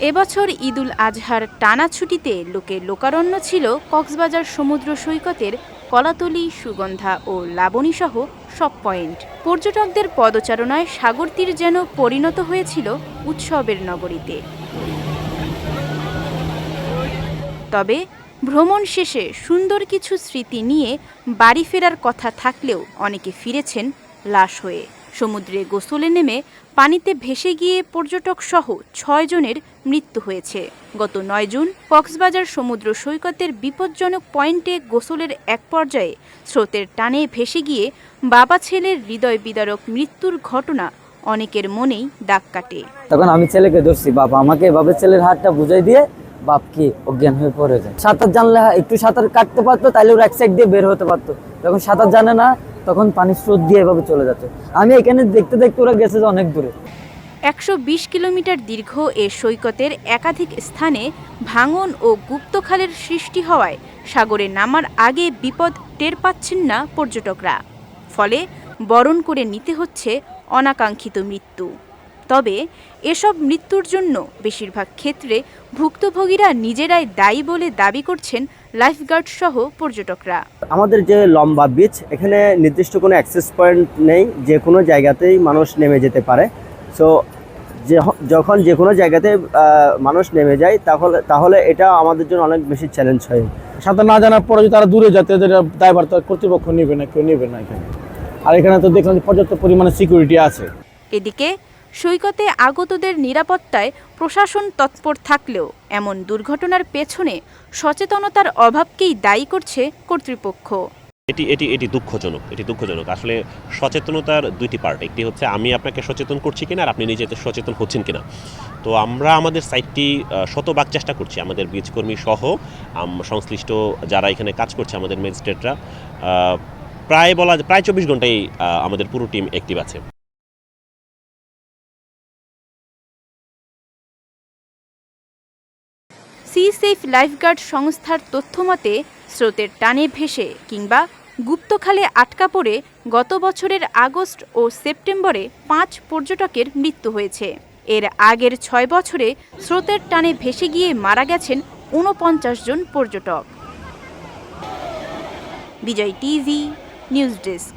এবছর ঈদুল আজহার টানা ছুটিতে লোকে লোকারণ্য ছিল কক্সবাজার সমুদ্র সৈকতের কলাতলি, সুগন্ধা ও লাবণীসহ সব পয়েন্ট। পর্যটকদের পদচারণায় সাগর তীর যেন পরিণত হয়েছিল উৎসবের নগরীতে। তবে ভ্রমণ শেষে সুন্দর কিছু স্মৃতি নিয়ে বাড়ি ফেরার কথা থাকলেও অনেকে ফিরেছেন লাশ হয়ে। সমুদ্রে গোসলে নেমে পানিতে ভেসে গিয়ে পর্যটক সহ ছয় জনের মৃত্যু হয়েছে। গত নয় জুন কক্সবাজার সমুদ্র সৈকতের বিপজ্জনক পয়েন্টে গোসলের এক পর্যায়ে স্রোতের টানে ভেসে গিয়ে বাবা ছেলের হৃদয় বিদারক মৃত্যুর ঘটনা অনেকের মনেই দাগ কাটে। তখন আমি ছেলেকে ধরছি বাবা আমাকে এভাবে ছেলের হাতটা বুঝাই দিয়ে বাপকে অজ্ঞান হয়ে পড়ে যায়। সাঁতার জানলে একটু সাঁতার কাটতে পারতো তাহলে ওর এক সাইড দিয়ে বের হতে পারতো। যখন সাঁতার জানে না তখন পানি স্রোত দিয়ে এভাবে চলে যাচ্ছে। আমি এখানে দেখতে দেখতে ওরা গেছে যে অনেক দূরে। একশো বিশ কিলোমিটার দীর্ঘ এ সৈকতের একাধিক স্থানে ভাঙন ও গুপ্তখালের সৃষ্টি হওয়ায় সাগরে নামার আগে বিপদ টের পাচ্ছেন না পর্যটকরা। ফলে বরণ করে নিতে হচ্ছে অনাকাঙ্ক্ষিত মৃত্যু। তবে এসব মৃত্যুর জন্য বেশিরভাগ ক্ষেত্রে ভুক্তভোগীরা নিজেরাই দায়ী বলে দাবি করছেন লাইফগার্ড সহ পর্যটকরা। আমাদের যে লম্বা বিচ এখানে নির্দিষ্ট কোনো অ্যাক্সেস পয়েন্ট নেই যে কোনো জায়গাতেই মানুষ নেমে যেতে পারে। সো যখন যে কোনো জায়গাতে মানুষ নেমে যায় তাহলে তাহলে এটা আমাদের জন্য অনেক বেশি চ্যালেঞ্জ হয়। সাঁতার না জানার পরে তারা দূরে যাতে দায়ভার তো কর্তৃপক্ষ নেবে না কেউ নেবে না এখানে। আর এখানে তো দেখলাম পর্যাপ্ত পরিমাণে সিকিউরিটি আছে। এদিকে সৈকতে আগতদের নিরাপত্তায় প্রশাসন তৎপর থাকলেও এমন দুর্ঘটনার পেছনে সচেতনতার অভাবকেই দায়ী করছে কর্তৃপক্ষ। এটি এটি এটি দুঃখজনক এটি দুঃখজনক। আসলে সচেতনতার দুইটি পার্ট একটি হচ্ছে আমি আপনাকে সচেতন করছি কিনা আর আপনি নিজেতে সচেতন হচ্ছেন কিনা। তো আমরা আমাদের সাইটটি শতভাগ চেষ্টা করছি। আমাদের বীজকর্মী সহ সংশ্লিষ্ট যারা এখানে কাজ করছে আমাদের ম্যাজিস্ট্রেটরা প্রায় বলা প্রায় চব্বিশ ঘন্টাই আমাদের পুরো টিম অ্যাক্টিভ আছে। সি সেফ লাইফগার্ড সংস্থার তথ্যমতে, স্রোতের টানে ভেসে কিংবা গুপ্তখালে আটকা পড়ে গত বছরের আগস্ট ও সেপ্টেম্বরে পাঁচ পর্যটকের মৃত্যু হয়েছে। এর আগের ছয় বছরে স্রোতের টানে ভেসে গিয়ে মারা গেছেন ঊনপঞ্চাশ জন পর্যটক। Bijoy TV, news desk.